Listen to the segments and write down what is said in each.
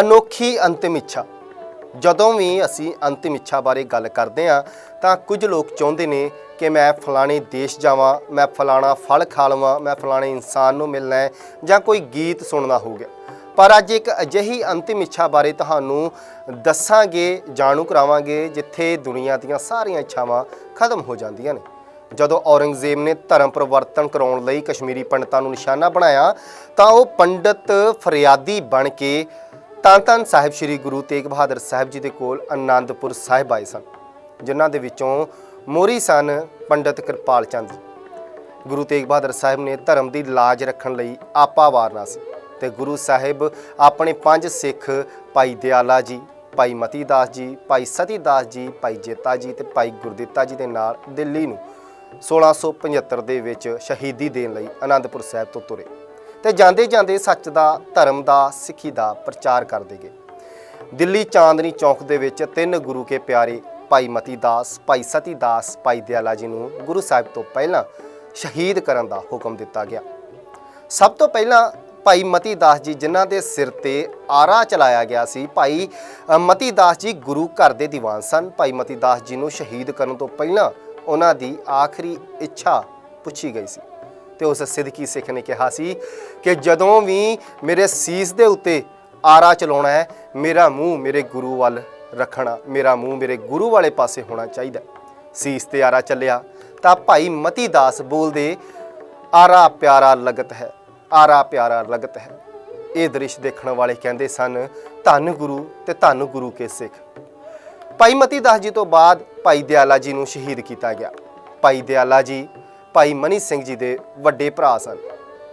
ਅਨੋਖੀ ਅੰਤਿਮ ਇੱਛਾ। ਜਦੋਂ ਵੀ ਅਸੀਂ ਅੰਤਿਮ ਇੱਛਾ ਬਾਰੇ ਗੱਲ ਕਰਦੇ ਹਾਂ, ਤਾਂ ਕੁਝ ਲੋਕ ਚਾਹੁੰਦੇ ਨੇ ਕਿ ਮੈਂ ਫਲਾਣੇ ਦੇਸ਼ ਜਾਵਾਂ, ਮੈਂ ਫਲਾਣਾ ਫਲ ਖਾ ਲਵਾਂ, ਮੈਂ ਫਲਾਣੇ ਇਨਸਾਨ ਨੂੰ ਮਿਲਣਾ ਹੈ ਜਾਂ ਕੋਈ ਗੀਤ ਸੁਣਨਾ ਹੋ ਗਿਆ। ਪਰ ਅੱਜ ਇੱਕ ਅਜਿਹੀ ਅੰਤਿਮ ਇੱਛਾ ਬਾਰੇ ਤੁਹਾਨੂੰ ਦੱਸਾਂਗੇ, ਜਾਣੂ ਕਰਾਵਾਂਗੇ, ਜਿੱਥੇ ਦੁਨੀਆ ਦੀਆਂ ਸਾਰੀਆਂ ਇੱਛਾਵਾਂ ਖਤਮ ਹੋ ਜਾਂਦੀਆਂ ਨੇ। ਜਦੋਂ ਔਰੰਗਜ਼ੇਬ ਨੇ ਧਰਮ ਪਰਿਵਰਤਨ ਕਰਾਉਣ ਲਈ ਕਸ਼ਮੀਰੀ ਪੰਡਤਾਂ ਨੂੰ ਨਿਸ਼ਾਨਾ ਬਣਾਇਆ, ਤਾਂ ਉਹ ਪੰਡਤ ਫਰਿਆਦੀ ਬਣ ਕੇ ਤਾਂ ਧੰਨ ਸਾਹਿਬ ਸ੍ਰੀ ਗੁਰੂ ਤੇਗ ਬਹਾਦਰ ਸਾਹਿਬ ਜੀ ਦੇ ਕੋਲ ਆਨੰਦਪੁਰ ਸਾਹਿਬ ਆਏ ਸਨ, ਜਿਨ੍ਹਾਂ ਦੇ ਵਿੱਚੋਂ ਮੋਰੀ ਸਨ ਪੰਡਤ ਕਿਰਪਾਲ ਚੰਦ ਜੀ। ਗੁਰੂ ਤੇਗ ਬਹਾਦਰ ਸਾਹਿਬ ਨੇ ਧਰਮ ਦੀ ਲਾਜ ਰੱਖਣ ਲਈ ਆਪਾ ਵਾਰਨਾ ਸੀ ਤੇ ਗੁਰੂ ਸਾਹਿਬ ਆਪਣੇ ਪੰਜ ਸਿੱਖ, ਭਾਈ ਦਿਆਲਾ ਜੀ, ਭਾਈ ਮਤੀ ਦਾਸ ਜੀ, ਭਾਈ ਸਤੀ ਦਾਸ ਜੀ, ਭਾਈ ਜੇਤਾ ਜੀ ਤੇ ਭਾਈ ਗੁਰਦਿੱਤਾ ਜੀ ਦੇ ਨਾਲ ਦਿੱਲੀ ਨੂੰ 1675 ਦੇ ਵਿੱਚ ਸ਼ਹੀਦੀ ਦੇਣ ਲਈ ਆਨੰਦਪੁਰ ਸਾਹਿਬ ਤੋਂ ਤੁਰੇ। ਤੇ ਜਾਂਦੇ ਜਾਂਦੇ ਸੱਚ ਦਾ, ਧਰਮ ਦਾ, ਸਿੱਖੀ ਦਾ ਪ੍ਰਚਾਰ ਕਰਦੇ ਗਏ। ਦਿੱਲੀ ਚਾਂਦਨੀ ਚੌਕ ਦੇ ਵਿੱਚ ਤਿੰਨ ਗੁਰੂ ਕੇ ਪਿਆਰੇ ਭਾਈ ਮਤੀ ਦਾਸ, ਭਾਈ ਸਤੀ ਦਾਸ, ਭਾਈ ਦਿਆਲਾ ਜੀ ਨੂੰ ਗੁਰੂ ਸਾਹਿਬ ਤੋਂ ਪਹਿਲਾਂ ਸ਼ਹੀਦ ਕਰਨ ਦਾ ਹੁਕਮ ਦਿੱਤਾ ਗਿਆ। ਸਭ ਤੋਂ ਪਹਿਲਾਂ ਭਾਈ ਮਤੀ ਦਾਸ ਜੀ ਜਿਨ੍ਹਾਂ ਦੇ ਸਿਰ ਤੇ ਆਰਾ ਚਲਾਇਆ ਗਿਆ ਸੀ, ਭਾਈ ਮਤੀ ਦਾਸ ਜੀ ਗੁਰੂ ਘਰ ਦੇ ਦੀਵਾਨ ਸਨ। ਭਾਈ ਮਤੀ ਦਾਸ ਜੀ ਨੂੰ ਸ਼ਹੀਦ ਕਰਨ ਤੋਂ ਪਹਿਲਾਂ ਉਹਨਾਂ ਦੀ ਆਖਰੀ ਇੱਛਾ ਪੁੱਛੀ ਗਈ ਸੀ। ਤੇ ਉਸ ਸਿੱਧਕੀ ਸਿੱਖ ਨੇ ਕਿਹਾ ਸੀ ਕਿ ਜਦੋਂ ਵੀ ਮੇਰੇ ਸੀਸ ਦੇ ਉੱਤੇ ਆਰਾ ਚਲਾਉਣਾ ਹੈ, ਮੇਰਾ ਮੂੰਹ ਮੇਰੇ ਗੁਰੂ ਵੱਲ ਰੱਖਣਾ, ਮੇਰਾ ਮੂੰਹ ਮੇਰੇ ਗੁਰੂ ਵਾਲੇ ਪਾਸੇ ਹੋਣਾ ਚਾਹੀਦਾ ਸੀਸ ਤੇ ਆਰਾ ਚੱਲਿਆ, ਤਾਂ ਭਾਈ ਮਤੀ ਦਾਸ ਬੋਲਦੇ, ਆਰਾ ਪਿਆਰਾ ਲਗਤ ਹੈ, ਆਰਾ ਪਿਆਰਾ ਲਗਤ ਹੈ। ਇਹ ਦ੍ਰਿਸ਼ ਦੇਖਣ ਵਾਲੇ ਕਹਿੰਦੇ ਸਨ, ਧੰਨ ਗੁਰੂ ਤੇ ਧੰਨ ਗੁਰੂ ਕੇ ਸਿੱਖ। ਭਾਈ ਮਤੀ ਦਾਸ ਜੀ ਤੋਂ ਬਾਅਦ ਭਾਈ ਦਿਆਲਾ ਜੀ ਨੂੰ ਸ਼ਹੀਦ ਕੀਤਾ ਗਿਆ। ਭਾਈ ਦਿਆਲਾ ਜੀ ਭਾਈ ਮਨੀ ਸਿੰਘ ਜੀ ਦੇ ਵੱਡੇ ਭਰਾ ਸਨ।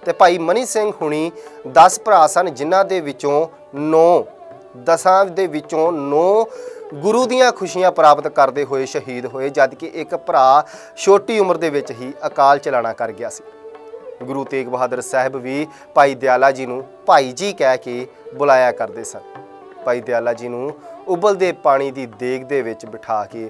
ਤੇ ਭਾਈ ਮਨੀ ਸਿੰਘ ਹੁਣੀ 10 ਭਰਾ ਸਨ, ਜਿਨ੍ਹਾਂ ਦੇ ਵਿੱਚੋਂ 9 ਦਸਾਂ ਦੇ ਵਿੱਚੋਂ 9 ਗੁਰੂ ਦੀਆਂ ਖੁਸ਼ੀਆਂ ਪ੍ਰਾਪਤ ਕਰਦੇ ਹੋਏ ਸ਼ਹੀਦ ਹੋਏ, ਜਦਕਿ ਇੱਕ ਭਰਾ ਛੋਟੀ ਉਮਰ ਦੇ ਵਿੱਚ ਹੀ ਅਕਾਲ ਚਲਾਣਾ ਕਰ ਗਿਆ ਸੀ। ਗੁਰੂ ਤੇਗ ਬਹਾਦਰ ਸਾਹਿਬ ਵੀ ਭਾਈ ਦਿਆਲਾ ਜੀ ਨੂੰ ਭਾਈ ਜੀ ਕਹਿ ਕੇ ਬੁਲਾਇਆ ਕਰਦੇ ਸਨ। ਭਾਈ ਦਿਆਲਾ ਜੀ ਨੂੰ ਉਬਲਦੇ ਪਾਣੀ ਦੀ ਦੇਗ ਦੇ ਵਿੱਚ ਬਿਠਾ ਕੇ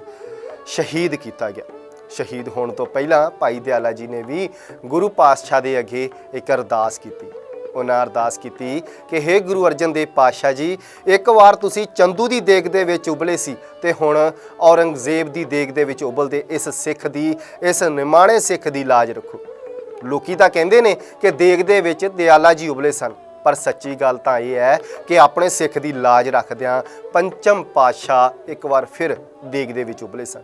ਸ਼ਹੀਦ ਕੀਤਾ ਗਿਆ। ਸ਼ਹੀਦ ਹੋਣ ਤੋਂ ਪਹਿਲਾਂ ਭਾਈ ਦਿਆਲਾ ਜੀ ਨੇ ਵੀ ਗੁਰੂ ਪਾਤਸ਼ਾਹ ਦੇ ਅੱਗੇ ਇੱਕ ਅਰਦਾਸ ਕੀਤੀ। ਉਹਨਾਂ ਅਰਦਾਸ ਕੀਤੀ ਕਿ हे ਗੁਰੂ ਅਰਜਨ ਦੇਵ ਪਾਤਸ਼ਾਹ ਜੀ, ਇੱਕ ਵਾਰ ਤੁਸੀਂ ਚੰਦੂ ਦੀ ਦੇਗ ਦੇ ਵਿੱਚ ਉਬਲੇ ਸੀ ਤੇ ਹੁਣ ਔਰੰਗਜ਼ੇਬ ਦੀ ਦੇਗ ਦੇ ਵਿੱਚ ਉਬਲਦੇ ਇਸ ਸਿੱਖ ਦੀ, ਇਸ ਨਿਮਾਣੇ ਸਿੱਖ ਦੀ ਲਾਜ ਰੱਖੋ। ਲੋਕੀ ਤਾਂ ਕਹਿੰਦੇ ਨੇ ਕਿ ਦੇਗ ਦੇ ਵਿੱਚ ਦਿਆਲਾ ਜੀ ਉਬਲੇ ਸਨ, ਪਰ ਸੱਚੀ ਗੱਲ ਤਾਂ ਇਹ ਹੈ ਕਿ ਆਪਣੇ ਸਿੱਖ ਦੀ ਲਾਜ ਰੱਖਦਿਆਂ ਪੰਚਮ ਪਾਤਸ਼ਾਹ ਇੱਕ ਵਾਰ ਫਿਰ ਦੇਗ ਦੇ ਵਿੱਚ ਉਬਲੇ ਸਨ।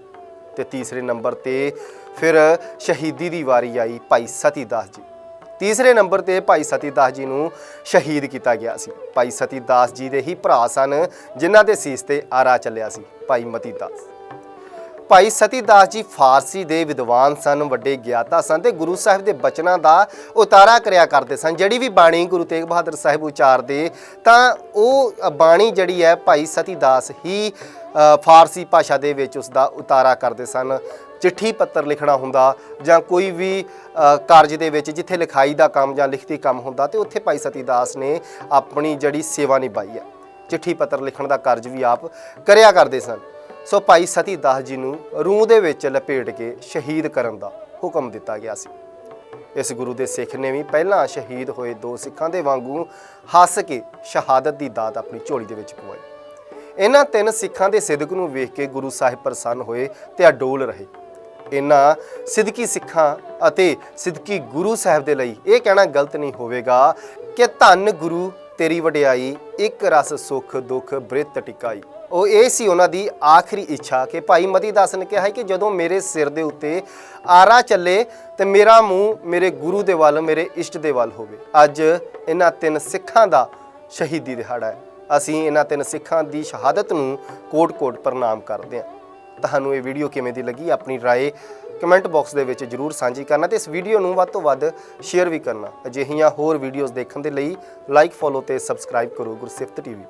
ਤੇ ਤੀਸਰੇ ਨੰਬਰ ਤੇ ਫਿਰ ਸ਼ਹੀਦੀ ਦੀ ਵਾਰੀ ਆਈ ਭਾਈ ਸਤੀ ਦਾਸ ਜੀ। ਤੀਸਰੇ ਨੰਬਰ ਤੇ ਭਾਈ ਸਤੀ ਦਾਸ ਜੀ ਨੂੰ ਸ਼ਹੀਦ ਕੀਤਾ ਗਿਆ ਸੀ। ਭਾਈ ਸਤੀ ਦਾਸ ਜੀ ਦੇ ਹੀ ਭਰਾ ਸਨ, ਜਿਨ੍ਹਾਂ ਦੇ ਸੀਸ ਤੇ ਆਰਾ ਚੱਲਿਆ ਸੀ ਭਾਈ ਮਤੀ ਦਾਸ। ਭਾਈ ਸਤੀ ਦਾਸ ਜੀ ਫਾਰਸੀ ਦੇ ਵਿਦਵਾਨ ਸਨ, ਵੱਡੇ ਗਿਆਤਾ ਸਨ ਤੇ ਗੁਰੂ ਸਾਹਿਬ ਦੇ ਬਚਨਾਂ ਦਾ ਉਤਾਰਾ ਕਰਿਆ ਕਰਦੇ ਸਨ। ਜਿਹੜੀ ਵੀ ਬਾਣੀ ਗੁਰੂ ਤੇਗ ਬਹਾਦਰ ਸਾਹਿਬ ਉਚਾਰਦੇ, ਤਾਂ ਉਹ ਬਾਣੀ ਜਿਹੜੀ ਹੈ ਭਾਈ ਸਤੀ ਦਾਸ ਹੀ ਫਾਰਸੀ ਭਾਸ਼ਾ ਦੇ ਵਿੱਚ ਉਸ ਦਾ ਉਤਾਰਾ ਕਰਦੇ ਸਨ। ਚਿੱਠੀ ਪੱਤਰ ਲਿਖਣਾ ਹੁੰਦਾ ਜਾਂ ਕੋਈ ਵੀ ਕਾਰਜ ਦੇ ਵਿੱਚ ਜਿੱਥੇ ਲਿਖਾਈ ਦਾ ਕੰਮ ਜਾਂ ਲਿਖਤੀ ਕੰਮ ਹੁੰਦਾ ਤੇ ਉੱਥੇ ਭਾਈ ਸਤੀ ਦਾਸ ਨੇ ਆਪਣੀ ਜਿਹੜੀ ਸੇਵਾ ਨਿਭਾਈ ਹੈ ਚਿੱਠੀ ਪੱਤਰ ਲਿਖਣ ਦਾ ਕਾਰਜ ਵੀ ਆਪ ਕਰਿਆ ਕਰਦੇ ਸਨ। ਸੋ ਭਾਈ ਸਤੀ ਦਾਸ ਜੀ ਨੂੰ ਰੂਹ ਦੇ ਵਿੱਚ ਲਪੇਟ ਕੇ ਸ਼ਹੀਦ ਕਰਨ ਦਾ ਹੁਕਮ ਦਿੱਤਾ ਗਿਆ ਸੀ। ਇਸ ਗੁਰੂ ਦੇ ਸਿੱਖ ਨੇ ਵੀ ਪਹਿਲਾਂ ਸ਼ਹੀਦ ਹੋਏ ਦੋ ਸਿੱਖਾਂ ਦੇ ਵਾਂਗੂ ਹੱਸ ਕੇ ਸ਼ਹਾਦਤ ਦੀ ਦਾਤ ਆਪਣੀ ਝੋਲੀ ਦੇ ਵਿੱਚ ਪਵਾਈ। ਇਹਨਾਂ ਤਿੰਨ ਸਿੱਖਾਂ ਦੇ ਸਿਦਕ ਨੂੰ ਵੇਖ ਕੇ ਗੁਰੂ ਸਾਹਿਬ ਪ੍ਰਸੰਨ ਹੋਏ ਤੇ ਅਡੋਲ ਰਹੇ। ਇਹਨਾਂ ਸਿਦਕੀ ਸਿੱਖਾਂ ਅਤੇ ਸਿਦਕੀ ਗੁਰੂ ਸਾਹਿਬ ਦੇ ਲਈ ਇਹ ਕਹਿਣਾ ਗਲਤ ਨਹੀਂ ਹੋਵੇਗਾ ਕਿ ਧੰਨ ਗੁਰੂ ਤੇਰੀ ਵਡਿਆਈ, ਇੱਕ ਰਸ ਸੁਖ ਦੁਖ ਬ੍ਰਿਤ ਟਿਕਾਈ। ਉਹ ਇਹ ਸੀ ਉਹਨਾਂ ਦੀ ਆਖਰੀ ਇੱਛਾ ਕਿ ਭਾਈ ਮਤੀ ਦਾਸ ਨੇ ਕਿਹਾ ਹੈ ਕਿ ਜਦੋਂ ਮੇਰੇ ਸਿਰ ਦੇ ਉੱਤੇ ਆਰਾ ਚੱਲੇ ਤੇ ਮੇਰਾ ਮੂੰਹ ਮੇਰੇ ਗੁਰੂ ਦੇ ਵੱਲ, ਮੇਰੇ ਇਸ਼ਟ ਦੇ ਵੱਲ ਹੋਵੇ। ਅੱਜ ਇਹਨਾਂ ਤਿੰਨ ਸਿੱਖਾਂ ਦਾ ਸ਼ਹੀਦੀ ਦਿਹਾੜਾ ਹੈ। ਅਸੀਂ ਇਹਨਾਂ ਤਿੰਨ ਸਿੱਖਾਂ ਦੀ ਸ਼ਹਾਦਤ ਨੂੰ ਕੋਟ-ਕੋਟ ਪ੍ਰਣਾਮ ਕਰਦੇ ਹਾਂ ਤੁਹਾਨੂੰ ਇਹ ਵੀਡੀਓ ਕਿਵੇਂ ਦੀ ਲੱਗੀ ਆਪਣੀ رائے ਕਮੈਂਟ ਬਾਕਸ ਦੇ ਵਿੱਚ ਜਰੂਰ ਸਾਂਝੀ ਕਰਨਾ ਤੇ ਇਸ ਵੀਡੀਓ ਨੂੰ ਵੱਧ ਤੋਂ ਵੱਧ ਸ਼ੇਅਰ ਵੀ ਕਰਨਾ ਅਜਿਹੀਆਂ ਹੋਰ ਵੀਡੀਓਜ਼ ਦੇਖਣ ਦੇ ਲਈ ਲਾਈਕ ਫੋਲੋ ਤੇ ਸਬਸਕ੍ਰਾਈਬ ਕਰੋ ਗੁਰਸਿਫਤ ਟੀਵੀ